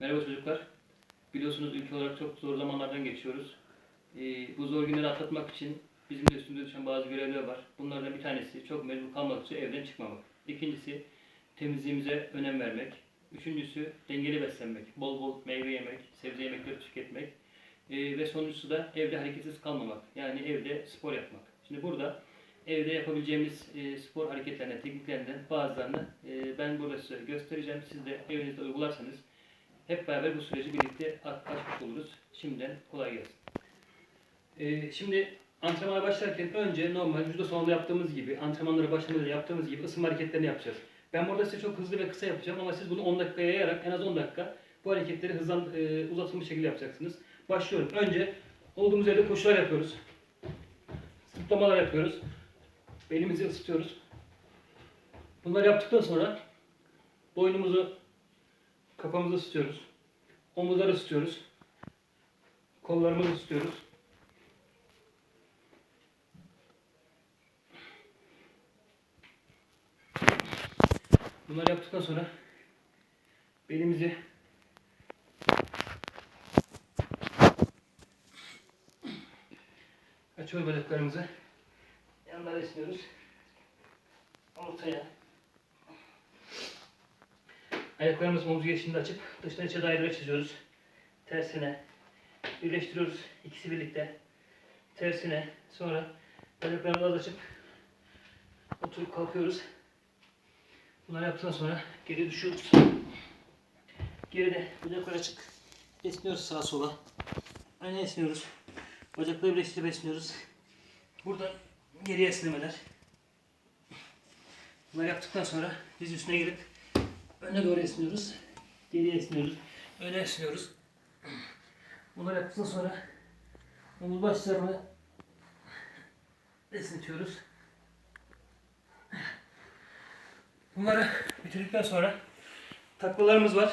Merhaba çocuklar. Biliyorsunuz ülke olarak çok zor zamanlardan geçiyoruz. Ee, bu zor günleri atlatmak için bizim de üstümüze düşen bazı görevler var. Bunlardan bir tanesi çok mecbur kalmadıkça evden çıkmamak. İkincisi temizliğimize önem vermek. Üçüncüsü dengeli beslenmek. Bol bol meyve yemek, sebze yemekleri tüketmek. Ee, ve sonuncusu da evde hareketsiz kalmamak. Yani evde spor yapmak. Şimdi burada evde yapabileceğimiz e, spor hareketlerinden, tekniklerinden bazılarını e, ben burada size göstereceğim. Siz de evinizde uygularsanız hep beraber bu süreci birlikte a- aşmış oluruz. Şimdiden kolay gelsin. Ee, şimdi antrenmana başlarken önce normal judo salonunda yaptığımız gibi, antrenmanlara başlamadan yaptığımız gibi ısınma hareketlerini yapacağız. Ben burada size çok hızlı ve kısa yapacağım ama siz bunu 10 dakikaya yayarak en az 10 dakika bu hareketleri hızlan, e, uzatılmış şekilde yapacaksınız. Başlıyorum. Önce olduğumuz yerde koşular yapıyoruz. Zıplamalar yapıyoruz. Belimizi ısıtıyoruz. Bunları yaptıktan sonra boynumuzu Kafamızı ısıtıyoruz. Omuzları ısıtıyoruz. Kollarımızı ısıtıyoruz. Bunları yaptıktan sonra belimizi açıyoruz bacaklarımızı. Yanlara esniyoruz. Ortaya. Ayaklarımız omuz geçişinde açıp dıştan içe daireler çiziyoruz. Tersine birleştiriyoruz ikisi birlikte. Tersine sonra ayaklarımızı açıp oturup kalkıyoruz. Bunları yaptıktan sonra geri düşüyoruz. Geride bacaklar açık. Esniyoruz sağa sola. Öne esniyoruz. Bacakları birleştirip esniyoruz. Burada geri esnemeler. Bunları yaptıktan sonra diz üstüne gelip Öne doğru esniyoruz. Geriye esniyoruz. Öne esniyoruz. Bunları yaptıktan sonra omuz başlarını esnetiyoruz. Bunları bitirdikten sonra taklalarımız var.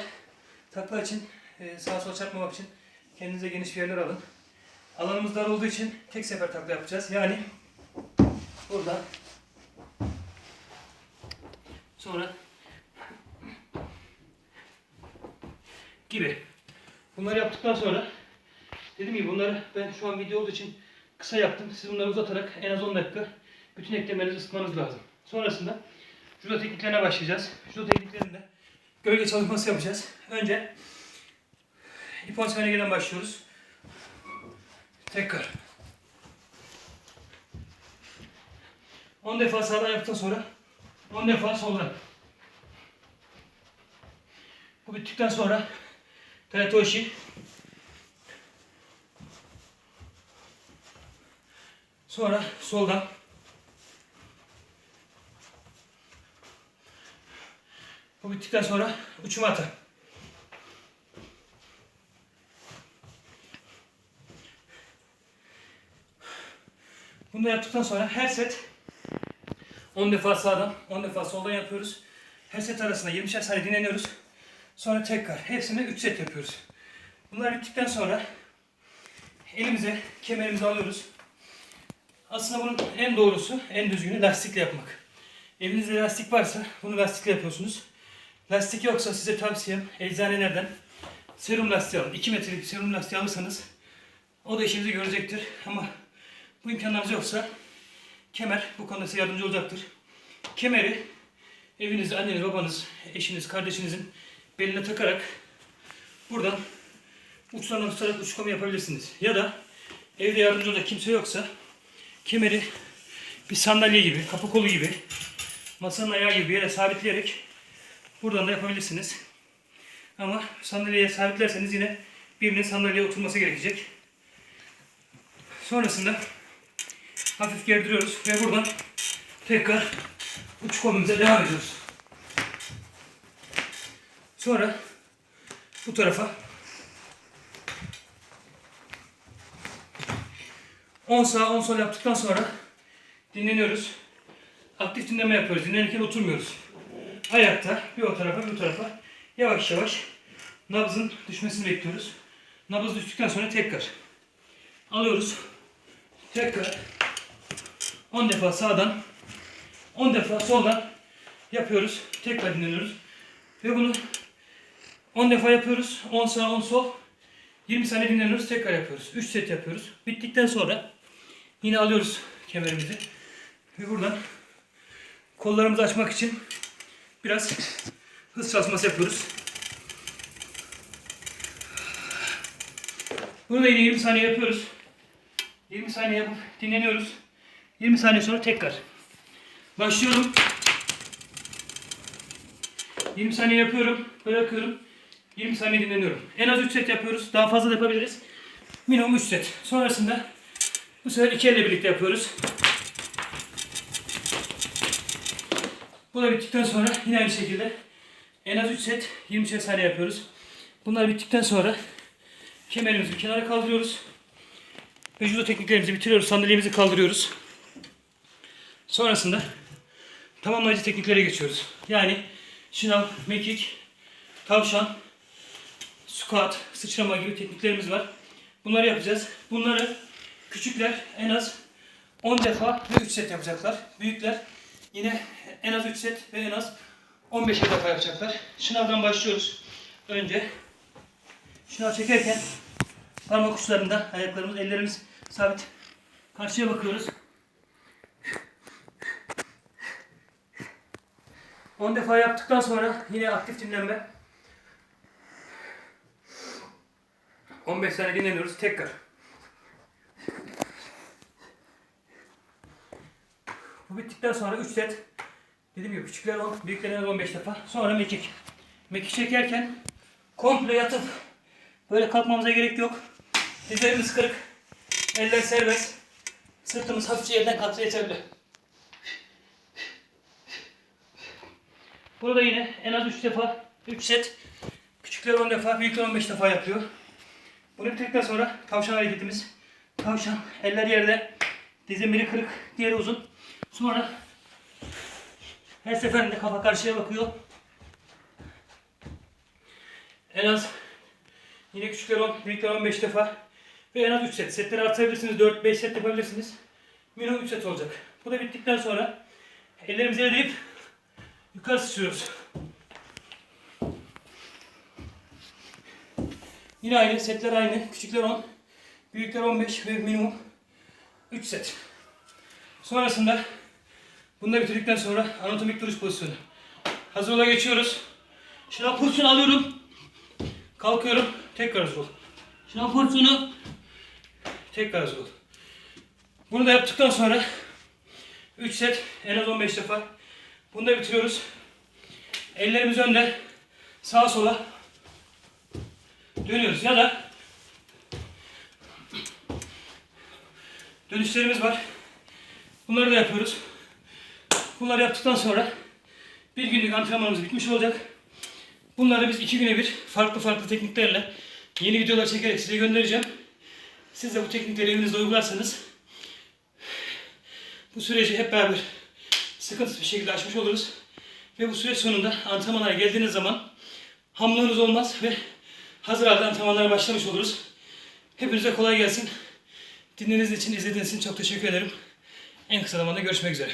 Takla için e, sağa sola çarpmamak için kendinize geniş bir yerler alın. Alanımız dar olduğu için tek sefer takla yapacağız. Yani burada sonra gibi. Bunları yaptıktan sonra dediğim gibi bunları ben şu an video olduğu için kısa yaptım. Siz bunları uzatarak en az 10 dakika bütün eklemlerinizi ısıtmanız lazım. Sonrasında judo tekniklerine başlayacağız. Judo tekniklerinde gölge çalışması yapacağız. Önce ipon semenegeden başlıyoruz. Tekrar. 10 defa sağdan yaptıktan sonra 10 defa soldan. Bu bittikten sonra Teretoshi. Sonra soldan. Bu bittikten sonra uçuma atar. Bunu yaptıktan sonra her set 10 defa sağdan, 10 defa soldan yapıyoruz. Her set arasında 20'şer saniye dinleniyoruz. Sonra tekrar hepsini 3 set yapıyoruz. Bunlar bittikten sonra elimize kemerimizi alıyoruz. Aslında bunun en doğrusu, en düzgünü lastikle yapmak. Evinizde lastik varsa bunu lastikle yapıyorsunuz. Lastik yoksa size tavsiyem eczanelerden serum lastiği alın. 2 metrelik serum lastiği alırsanız o da işinizi görecektir. Ama bu imkanlarınız yoksa kemer bu konuda size yardımcı olacaktır. Kemeri evinizde anneniz, babanız, eşiniz, kardeşinizin beline takarak buradan uçlarına tutarak uçkama yapabilirsiniz. Ya da evde yardımcı olacak kimse yoksa kemeri bir sandalye gibi, kapı kolu gibi, masanın ayağı gibi bir yere sabitleyerek buradan da yapabilirsiniz. Ama sandalyeye sabitlerseniz yine birinin sandalyeye oturması gerekecek. Sonrasında hafif gerdiriyoruz ve buradan tekrar uç devam ediyoruz. Sonra bu tarafa 10 sağ 10 sol yaptıktan sonra dinleniyoruz. Aktif dinleme yapıyoruz. Dinlenirken oturmuyoruz. Ayakta bir o tarafa bir bu tarafa yavaş yavaş nabzın düşmesini bekliyoruz. Nabız düştükten sonra tekrar alıyoruz. Tekrar 10 defa sağdan 10 defa soldan yapıyoruz. Tekrar dinleniyoruz. Ve bunu 10 defa yapıyoruz. 10 sağ 10 sol. 20 saniye dinleniyoruz. Tekrar yapıyoruz. 3 set yapıyoruz. Bittikten sonra yine alıyoruz kemerimizi. Ve buradan kollarımızı açmak için biraz hız çalışması yapıyoruz. Bunu da yine 20 saniye yapıyoruz. 20 saniye yapıp dinleniyoruz. 20 saniye sonra tekrar. Başlıyorum. 20 saniye yapıyorum. Bırakıyorum. 20 saniye dinleniyorum. En az 3 set yapıyoruz. Daha fazla da yapabiliriz. Minimum 3 set. Sonrasında bu sefer iki elle birlikte yapıyoruz. Bu da bittikten sonra yine aynı şekilde en az 3 set 20 saniye yapıyoruz. Bunlar bittikten sonra kemerimizi kenara kaldırıyoruz. Ve judo tekniklerimizi bitiriyoruz. Sandalyemizi kaldırıyoruz. Sonrasında tamamlayıcı tekniklere geçiyoruz. Yani şınav, mekik, tavşan, squat, sıçrama gibi tekniklerimiz var. Bunları yapacağız. Bunları küçükler en az 10 defa ve 3 set yapacaklar. Büyükler yine en az 3 set ve en az 15 defa yapacaklar. Şınavdan başlıyoruz. Önce şınav çekerken parmak uçlarında ayaklarımız, ellerimiz sabit. Karşıya bakıyoruz. 10 defa yaptıktan sonra yine aktif dinlenme. 15 saniye dinleniyoruz tekrar. Bu bittikten sonra 3 set. Dediğim gibi küçükler 10, büyükler en az 15 defa. Sonra mekik. Mekik çekerken komple yatıp böyle kalkmamıza gerek yok. Dizlerimiz kırık. Eller serbest. Sırtımız hafifçe yerden kalksa yeterli. Burada yine en az 3 defa 3 set. Küçükler 10 defa, büyükler 15 defa yapıyor. Bunu bitirdikten sonra tavşan hareketimiz. Tavşan, eller yerde. Dizin biri kırık, diğeri uzun. Sonra her seferinde kafa karşıya bakıyor. En az yine küçükler 10, büyükler 15 defa. Ve en az 3 set. Setleri artırabilirsiniz. 4-5 set yapabilirsiniz. Minimum 3 set olacak. Bu da bittikten sonra ellerimizi yere deyip yukarı sıçrıyoruz. Yine aynı. Setler aynı. Küçükler 10, büyükler 15 ve minimum 3 set. Sonrasında bunu da bitirdikten sonra anatomik duruş pozisyonu. Hazır ola geçiyoruz. Şınav pozisyonu alıyorum. Kalkıyorum. Tekrar hazır ol. Şınav pozisyonu. Tekrar hazır ol. Bunu da yaptıktan sonra 3 set en az 15 defa. Bunu da bitiriyoruz. Ellerimiz önde. Sağa sola dönüyoruz ya da dönüşlerimiz var. Bunları da yapıyoruz. Bunları yaptıktan sonra bir günlük antrenmanımız bitmiş olacak. Bunları biz iki güne bir farklı farklı tekniklerle yeni videolar çekerek size göndereceğim. Siz de bu teknikleri evinizde uygularsanız bu süreci hep beraber sıkıntısız bir şekilde aşmış oluruz. Ve bu süreç sonunda antrenmanlara geldiğiniz zaman hamlığınız olmaz ve hazır halde antrenmanlara başlamış oluruz. Hepinize kolay gelsin. Dinlediğiniz için, izlediğiniz için çok teşekkür ederim. En kısa zamanda görüşmek üzere.